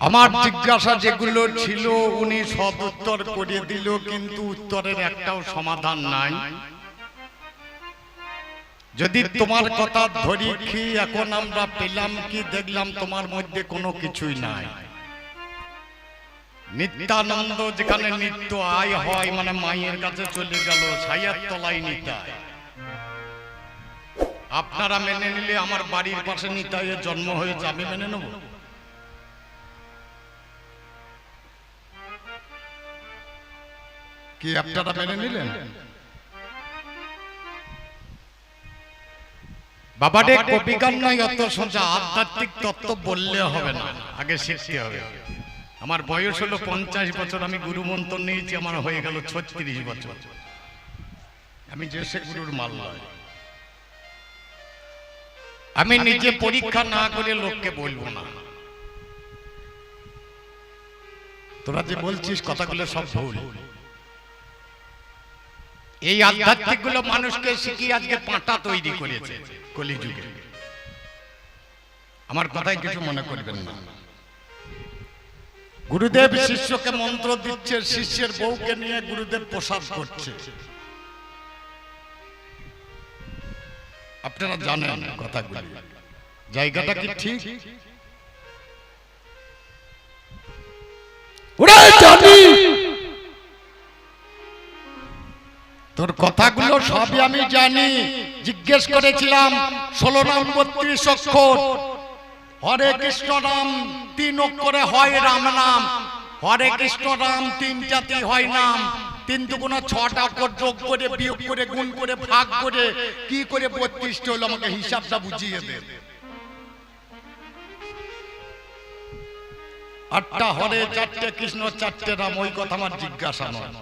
আমার জিজ্ঞাসা যেগুলো ছিল, উনি সদ উত্তর করে দিল, কিন্তু উত্তরের একটাও সমাধান নাই। যদি তোমার কথা ধরি কি, এখন আমরা পেলাম কি, দেখলাম তোমার মধ্যে কোনো কিছুই নাই। নিত্যানন্দ যেখানে নিত্য আয় হয় মানে মায়ের কাছে চলে গেল সাইয়ার তলায় নিতায় আপনারা মেনে নিলে আমার বাড়ির পাশে নিতাইয়ের জন্ম হয়েছে আমি মেনে নেব? কি আপনারা মেনে নিলেন? বাবারে কবিগান নয় অত সোজা আধ্যাত্মিক তত্ত্ব বললে হবে না আগে শিখতে হবে। আমার বয়স হলো পঞ্চাশ বছর আমি গুরু মন্ত্র নিয়েছি আমার হয়ে গেল ছত্রিশ বছর। আমি যে সে গুরুর মাল নয়। আমি নিজে পরীক্ষা না করে লোককে বলব না। তোরা যে বলছিস কথাগুলো সব ভুল। এই আধ্যাত্মিকগুলো মানুষকে শিখিয়ে আজকে পাঁটা তৈরি করেছে কলিযুগে। আমার কথাই কিছু মনে করবেন না। গুরুদেব শিষ্যকে মন্ত্র দিচ্ছে শিষ্যের বউকে নিয়ে গুরুদেব প্রসাদ করছে। আপনারা জানেন কথাগুলি। জায়গাটা কি ঠিক? ওরে জানি তোর কথাগুলো সবই আমি জানি। জিজ্ঞেস করেছিলাম, ষোলো নাম বত্রিশ অক্ষর হরে কৃষ্ণ রাম তিন অক্ষরে হয় রাম নাম। হরে কৃষ্ণ রাম তিন জাতি হয় নাম। তিন দুগুণা ছটা অক্ষর যোগ করে, বিয়োগ করে, গুণ করে, ভাগ করে, কি করে বত্রিশটা হলো আমাকে হিসাবটা বুঝিয়ে দে। আটটা হরে, চারটে কৃষ্ণ, চারটে রাম, ওই কথা আমার জিজ্ঞাসা নয়।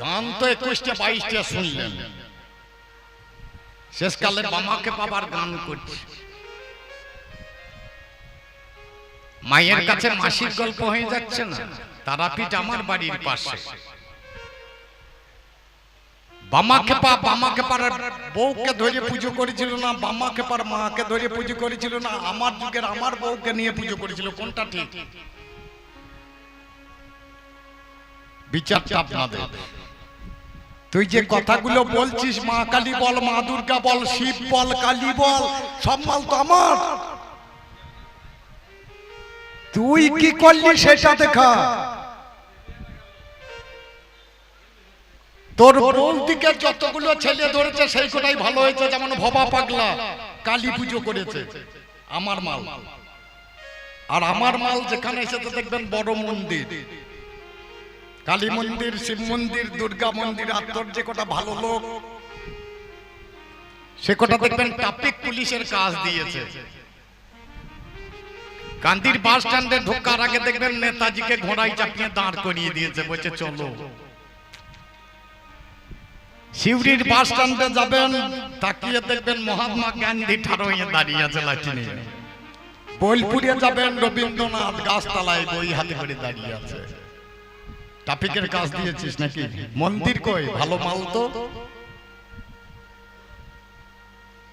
গান তো একুশটা বাইশটা শুনলেন। শেষকালে বামাকে পাবার গান করছে। মায়ের কাছে মাসির গল্প হয়ে যাচ্ছে না। তারাপীঠ আমার বাড়ির পাশে। বামাকে পা বামাকে বউকে ধরে পুজো করেছিল না বামাকে পার মাকে ধরে পুজো করেছিল না আমার যুগের আমার বউকে নিয়ে পুজো করেছিল। কোনটা ঠিক? বিচারটা আপনাদের। তুই যে কথাগুলো বলছিস মা কালী বল মা দুর্গা বল শিব বল কালী বল সব মাল তো আমার। তুই কি করলি সেটা দেখা। তোর বোন দিকে যতগুলো ছেলে ধরেছে সেই কোটাই ভালো হয়েছে যেমন ভবা পাগলা কালী পুজো করেছে। আমার মাল। আর আমার মাল যেখানে এসেছে দেখবেন বড় মন্দির। কালী মন্দির শিব মন্দির দুর্গা মন্দির আর তোর যে কটা ভালো লোক, সে কটা দেখবেন ট্রাফিক পুলিশের কাজ দিয়েছে। গান্ধীর বাস স্ট্যান্ডে ঢোকার আগে দেখবেন নেতাজিকে ঘোড়ায় চাপিয়ে দাঁড় করিয়ে দিয়েছে, বলছে চলো। শিউরির বাস স্ট্যান্ডে যাবেন, তাকিয়ে দেখবেন মহাত্মা গান্ধী ঠাড়ো হয়ে দাঁড়িয়ে আছে লাঠি নিয়ে। বোলপুরে যাবেন রবীন্দ্রনাথ, গাছতলায় বই হাতে করে দাঁড়িয়ে আছে। ট্রাফিকের কাজ দিয়েছিস নাকি? মন্দির কই? ভালো মাল তো?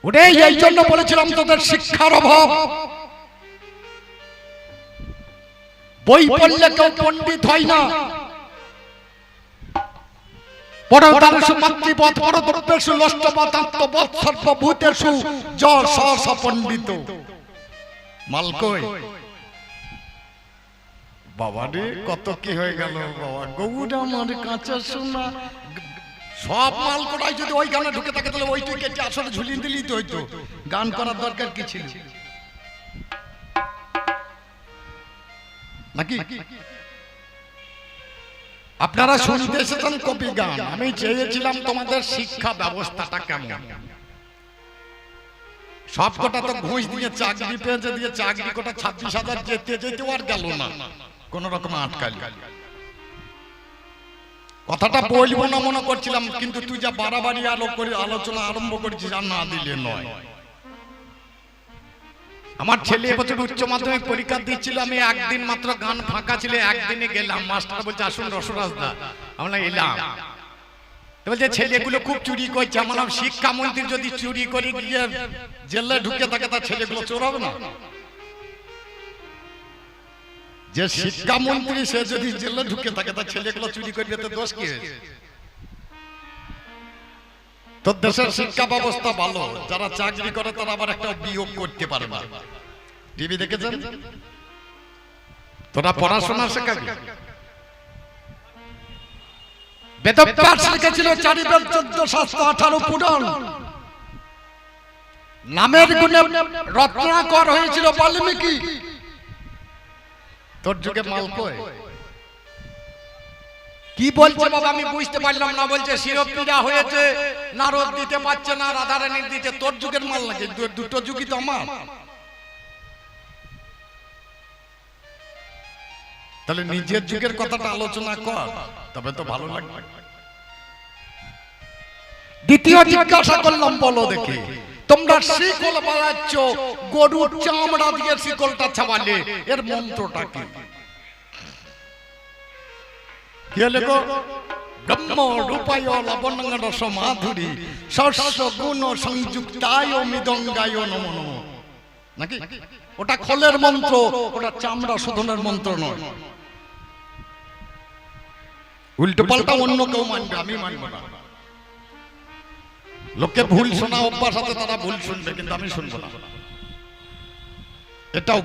ওরে এই জন্য বলেছিলাম তোদের শিক্ষার অভাব। বই পড়লে কেউ পণ্ডিত হয় না। স পণ্ডিত। মালকই বাবা রে কত কি হয়ে গেল? বাবা আমার কাঁচা সোনা সব মাল কোটাই যদি ওই গানে ঢুকে থাকে, তাহলে ওই তুই কেটে আসলে ঝুলিয়ে তো হইতো। গান করার দরকার কি ছিল? নাকি? আপনারা শুনতে এসেছেন কপি গান। আমি চেয়েছিলাম তোমাদের শিক্ষা ব্যবস্থাটা কেমন। সব কটা তো ঘুষ দিয়ে চাকরি পেয়েছে, দিয়ে চাকরি কটা ছাব্বিশ হাজার যেতে যেতে আর গেল না। কোন রকম আটকাল। কথাটা বলব না মনে করছিলাম কিন্তু তুই যা বাড়াবাড়ি আলো করে আলোচনা আরম্ভ করেছিস আর না দিলে নয়। আমার ছেলে এবছর উচ্চ মাধ্যমিক পরীক্ষা দিচ্ছিল আমি একদিন মাত্র গান ফাঁকা ছিল একদিনে গেলাম। মাস্টার বলছে আসুন রসরাজ দা আমরা এলাম। বলছে ছেলেগুলো খুব চুরি করছে আমার শিক্ষামন্ত্রী যদি চুরি করে গিয়ে জেলে ঢুকে থাকে তার ছেলেগুলো চোর হবে না। যে শিক্ষামন্ত্রী সে যদি জেলে ঢুকে থাকে তার ছেলেগুলো চুরি করবে তো দোষ কি? তোর দেশের শিক্ষা ব্যবস্থা ভালো যারা চাকরি করে তারা আবার একটা বিয়োগ করতে পারে না টিভি দেখেছেন? তোরা পড়াশোনা শেখাবি। বেদব্যাস লিখেছিল চোদ্দ আঠারো নামের গুণে রত্নাকর হয়েছিল বাল্মীকি। তোর যুগে মাল কি বলছে বাবা আমি বুঝতে পারলাম না বলছে শিরোপীরা হয়েছে নারদ দিতে পারছে না দিতে তোর যুগের মাল নাকি দুটো যুগই তো আমার তাহলে নিজের যুগের কথাটা আলোচনা কর তবে তো ভালো লাগবে। দ্বিতীয় জিজ্ঞাসা করলাম বলো দেখি। তোমরা শিকল বাজাচ্ছ, গরুর চামড়া দিয়ে শিকলটা ছাপালে এর মন্ত্রটা কি? নমো ওটা খোলের মন্ত্র, ওটা চামড়া শোধনের মন্ত্র নয়। উল্টো পাল্টা অন্য কেউ মানবে, আমি মানব না। লোকে ভুল শোনা অভ্যাস আছে, তারা ভুল শুনবে, কিন্তু আমি শুনব না। এটাও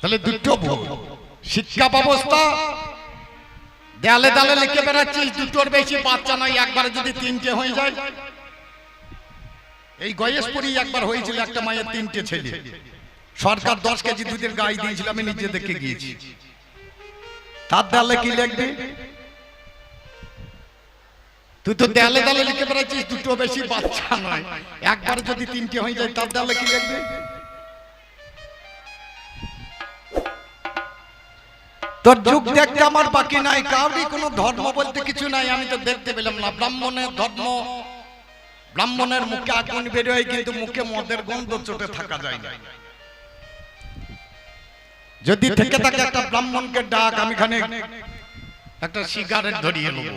তাহলে দুটো ভুল। শিক্ষা ব্যবস্থা, দেয়ালে দেয়ালে লিখে বেড়াচ্ছিস, দুটোর বেশি বাচ্চা নয় একবারে যদি তিনটে হয়ে যায়। এই গয়েশপুরি একবার হয়েছিল একটা মায়ের তিনটে ছেলে। সরকার দশ কেজি দুধের গাই দিয়েছিল, আমি নিজে দেখে গিয়েছি। তার দেয়ালে কি লিখবি? তুই তো দেয়ালে দেয়ালে লিখে বেড়াচ্ছিস দুটো বেশি বাচ্চা নয়। একবার যদি তিনটে হয়ে যায় তার দেয়ালে কি লিখবি? তোর যুগ দেখতে আমার বাকি নাই কাউরি কোনো ধর্ম বলতে কিছু নাই আমি তো দেখতে পেলাম না ব্রাহ্মণের ধর্ম। ব্রাহ্মণের মুখে আগুন বেরোয় কিন্তু মুখে মদের গন্ধ চোটে থাকা যায় না। যদি থেকে থাকে একটা ব্রাহ্মণকে ডাক আমি খানে একটা সিগারেট ধরিয়ে নেব।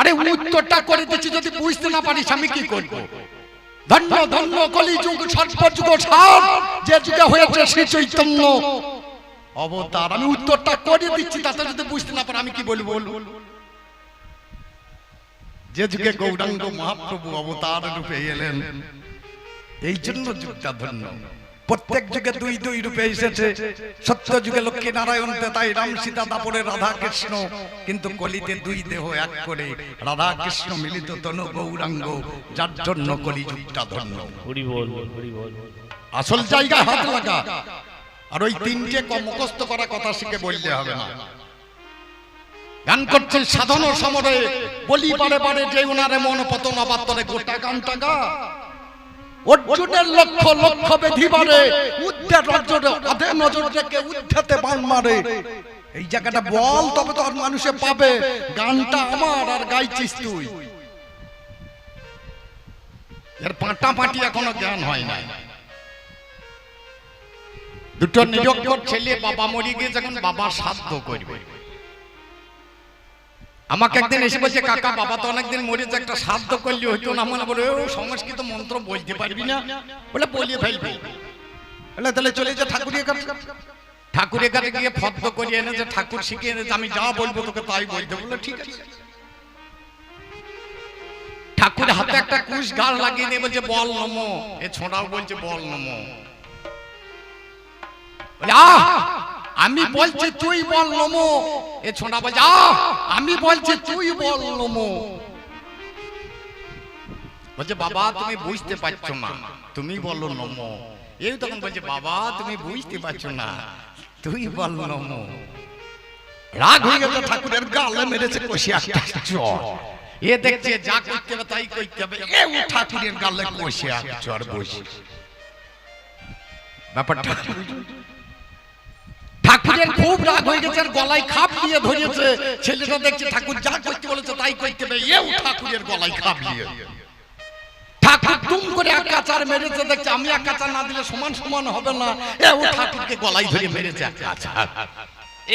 আরে উত্তরটা করে দিচ্ছি, যদি বুঝতে না পারিস, আমি কি করব? ধন্য ধন্য, কলিযুগ, সর্বযুগ, সার, যে যুগে হয়েছে সে চৈতন্য। অবতার, আমি উত্তরটা করে দিচ্ছি, তাতে যদি বুঝতে না পারে, আমি কি বলব? যে যুগে গৌরাঙ্গ মহাপ্রভু অবতার রূপে এলেন, এই জন্য যুগটা ধন্য। প্রত্যেক যুগে দুই দুই রূপে এসেছে। সত্য যুগে লক্ষ্মী নারায়ণ তাই রাম সীতা তারপরে রাধা কৃষ্ণ কিন্তু কলিতে দুই দেহ এক করে। রাধা কৃষ্ণ মিলিত তনু গৌরাঙ্গ যার জন্য কলি যুগটা ধন্য। হরি বল হরি বল আসল জায়গায় হাত লাগা। আর ওই তিনটে ক- মুখস্থ করা কথা শিখে বলতে হবে না। গান করছেন সাধন সমরে। বলি বারে বারে যে উনারে মন পতন অবাত্তরে গোটা গান। টাকা অর্জুনের লক্ষ লক্ষ বেধি বারে উদ্ধে নজরে অধে নজর রেখে উদ্ধেতে বান মারে। এই জায়গাটা বল, তবে তো মানুষে পাবে। গানটা আমার আর গাইছিস তুই। এর পাঁটা পাঁটি এখনও জ্ঞান হয় নাই। দুটো নিরক্ষ ছেলে বাবা মরে গিয়ে যখন বাবা সাধ্য করবে। আমাকে একদিন এসে বলছে কাকা বাবা তো অনেকদিন মরেছে একটা সাধ্য করলে হইতো না? মনে বলে ও সংস্কৃত মন্ত্র বলতে পারবি না? বলে বলিয়ে ফেলবি। বলে তাহলে চলে যা ঠাকুরের কাছে। ঠাকুরের কাছে গিয়ে ফদ্দ করিয়ে এনেছে ঠাকুর শিখিয়ে এনেছে আমি যা বলব তোকে তাই বলতে বলে ঠিক আছে। ঠাকুর হাতে একটা কুশ গাল লাগিয়ে দিয়ে বলছে বল নমো। এ ছোঁড়াও বলছে বল নমো। বলে, আহ! আমি বলছি তুই বল নমো। এ বলছে আহ! আমি বলছি তুই বল নমো। বলছে বাবা তুমি বুঝতে পারছ না। তুমি বলো নমো। এই তখন বলছে বাবা তুমি বুঝতে পারছ না। তুই বল নমো। রাগ হয়ে গেছে ঠাকুরের গালে মেরেছে কষি একটা চর। এ দেখছে যা করতে হবে তাই করতে হবে। এ ও ঠাকুরের গালে কষে এক চর বসে। ব্যাপারটা ঠাকুরের খুব রাগ হয়ে গেছে আর গলায় খাপ দিয়ে ধরেছে। ছেলেটা দেখছে ঠাকুর যা করতে বলেছে তাই করতে হবে এও ঠাকুরের গলায় খাপ দিয়ে। ঠাকুর তুম করে এক কাচার মেরেছে দেখছে আমি এক কাচার না দিলে সমান সমান হবে না। এও ঠাকুরকে গলায় ধরে মেরেছে এক কাচার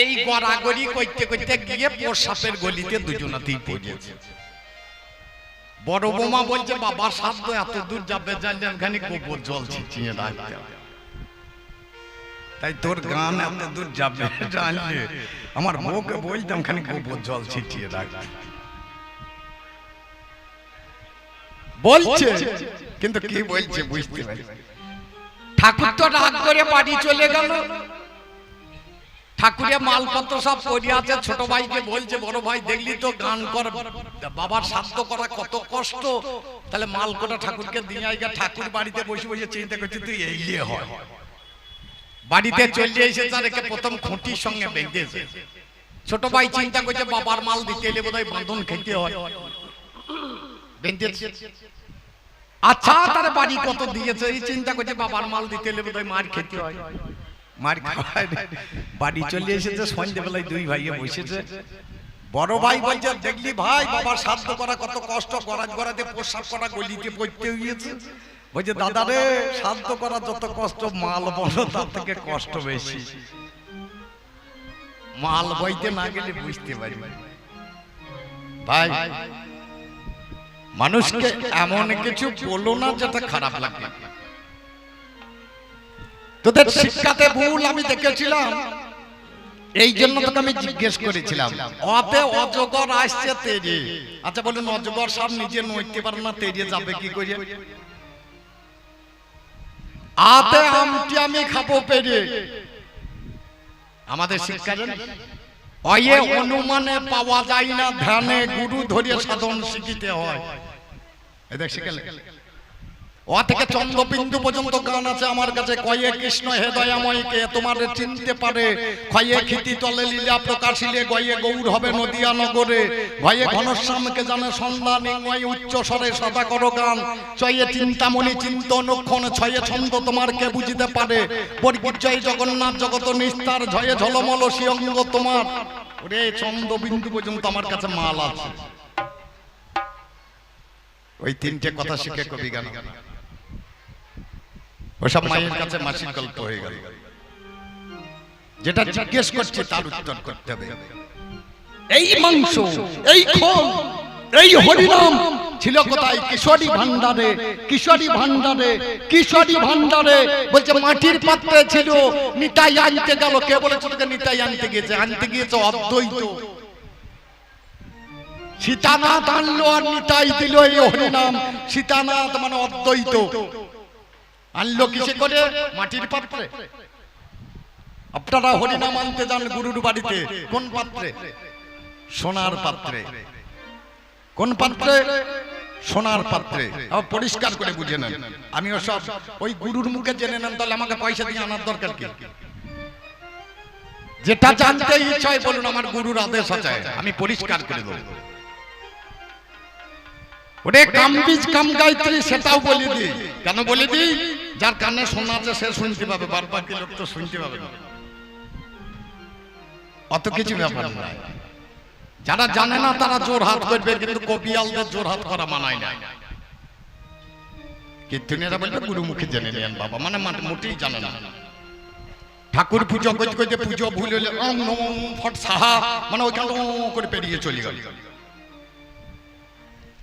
এই গড়াগড়ি করতে করতে গিয়ে প্রসাপের গলিতে দুজনাতেই পড়েছে বড় বোমা বলছে বাবা সাধ্য এত দূর যাবে জানলেন খানি গোবর জল ছিটিয়ে রাখতে হবে। তাই তোর গান এত দূর যাবে জানলে আমার বউকে বলতাম খানি গোবর জল ছিটিয়ে রাখতে বলছে। কিন্তু কি বলছে বুঝতে পারি ঠাকুর তো রাগ করে বাড়ি চলে গেল। ঠাকুরের মালপত্র সব পড়ে আছে ছোট ভাইকে বলছে বড় ভাই দেখলি তো গান কর বাবার স্বাস্থ্য করা কত কষ্ট। তাহলে মাল কটা ঠাকুরকে দিয়ে আইগা ঠাকুর বাড়িতে বসে বসে চিন্তা করছে তুই এই ইয়ে হয় বাড়িতে চলে এসে তার প্রথম খুঁটির সঙ্গে বেঁধেছে ছোট ভাই চিন্তা করছে বাবার মাল দিতে এলে বোধহয় বাঁধন খেতে হয়। বেঁধেছে। আচ্ছা তার বাড়ি কত দিয়েছে? এই চিন্তা করছে বাবার মাল দিতে এলে বোধহয় মার খেতে হয়। মার খাওয়ায় বাড়ি চলে এসেছে সন্ধ্যেবেলায় দুই ভাইয়ে বসেছে। বড় ভাই বলছে দেখলি ভাই বাবার সাধ্য করা কত কষ্ট গরাজ গড়াতে প্রসাব করা গলিতে পড়তে গিয়েছে বলছে দাদা রে সাধ্য করা যত কষ্ট মাল বড় তার থেকে কষ্ট বেশি। মাল বইতে না গেলে বুঝতে পারি। ভাই মানুষকে এমন কিছু বলো না যেটা খারাপ লাগে। তোদের শিক্ষাতে ভুল আমি দেখেছিলাম। এই জন্য তোকে আমি জিজ্ঞেস করেছিলাম। অতে অজগর আসছে তেরে। আচ্ছা বলুন অজগর সব নিজে নইতে পারে না তেরে যাবে কি করে? আতে আমটি আমি খাব পেরে আমাদের শিক্ষা অয়ে অনুমানে পাওয়া যায় না ধ্যানে গুরু ধরিয়ে সাধন শিখিতে হয়। এই দেখ শিখালে ও থেকে পর্যন্ত গান আছে আমার কাছে। কয়ে কৃষ্ণ তোমার চিনতে পারে। প্রকাশিলে গয়ে গৌর হবে নগরে। ভয়ে উচ্চ স্বরে সদা করো গান। চিন্তামণি চিন্ত অনুক্ষণ, ছয়ে ছন্দ তোমার কে বুঝিতে পারে। পরিচয় জগন্নাথ জগত নিস্তার, ঝয়ে ঝলমল তোমার। ওরে চন্দ্রবিন্দু পর্যন্ত আমার কাছে মাল আছে। ওই তিনটে কথা শিখে কবি গান। ওসব মায়ের কাছে মাসিক গল্প হয়ে গেল। যেটা জিজ্ঞেস করছে তার উত্তর করতে হবে। এই মাংস এই খোল এই হরিনাম ছিল কোথায়? কিশোরী ভান্ডারে কিশোরী ভান্ডারে কিশোরী ভান্ডারে বলছে মাটির পাত্রে ছিল নিতাই আনতে গেল। কে বলেছে তোকে নিতাই আনতে গিয়েছে আনতে গিয়েছে অদ্বৈত। সীতানাথ আনলো আর নিতাই দিল এই হরিনাম। সীতানাথ মানে অদ্বৈত। আনলো কিসে করে মাটির পাত্রে। আপনারা হরিনাম আনতে যান গুরুর বাড়িতে। কোন পাত্রে? সোনার পাত্রে। কোন পাত্রে? সোনার পাত্রে। পরিষ্কার করে বুঝে নেন। আমিও সব ওই গুরুর মুখে জেনে নেন তাহলে আমাকে পয়সা দিয়ে আনার দরকার কি? যেটা জানতে ইচ্ছা হয় বলুন আমার গুরুর আদেশ আছে আমি পরিষ্কার করে দেবো। ওরে কাম বীজ কাম গায়ত্রী সেটাও বলে দিই। কেন বলে দিই। যার কানে শোনা আছে সে শুনতে পাবে বারবার কি লোক তো শুনতে পাবে না। অত কিছু ব্যাপার না যারা জানে না তারা জোর হাত করবে কিন্তু কবিয়ালদের জোর হাত করা মানায় না। কীর্তনীরা বলবে গুরুমুখী জেনে নেন বাবা। মানে মানে মোটেই জানে না। ঠাকুর পুজো করতে করতে পুজো ভুল হলে নম ফট সাহা। মানে ওইখানে করে পেরিয়ে চলে গেল।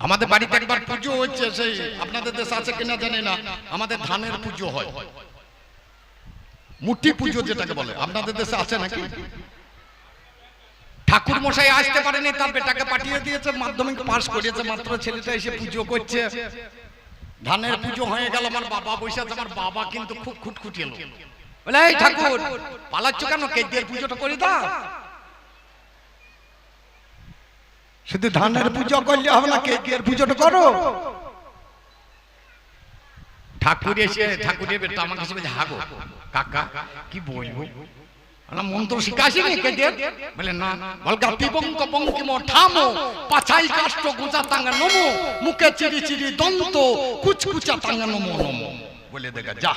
আমাদের বাড়িতে একবার পুজো হচ্ছে সেই, আপনাদের দেশে আছে কিনা জানি না। আমাদের ধানের পুজো হয়। মুঠি পুজো যেটাকে বলে। আপনাদের দেশে আছে নাকি? ঠাকুর মশাই আসতে পারেনি, তার বেটাকে পাঠিয়ে দিয়েছে, মাধ্যমিক পাশ করিয়েছে, মাত্র ছেলেটা এসে পুজো করছে। ধানের পুজো হয়ে গেল, আমার বাবা বৈশাখ আমার বাবা কিন্তু খুব খুটখুটি এলো বলে, এই ঠাকুর, পালাচ্ছ কেন? কেদিয়ার পুজোটা করে দাও। শুধু ধানের পুজো করলে হবে না কেকের পুজোটা করো। ঠাকুর এসে ঠাকুরের বেটা আমার কাছে বলছে হাগো কাকা কি বলব? মন্ত্র শিখাসি নি কেদের? বলে না বলগা পিবঙ্ক পঙ্কিম ঠামো পাছাই কাষ্ট গুজা তাঙ্গা নমো মুখে চিরি চিরি দন্ত কুচকুচা তাঙ্গা নমো নমো বলে দেখা যা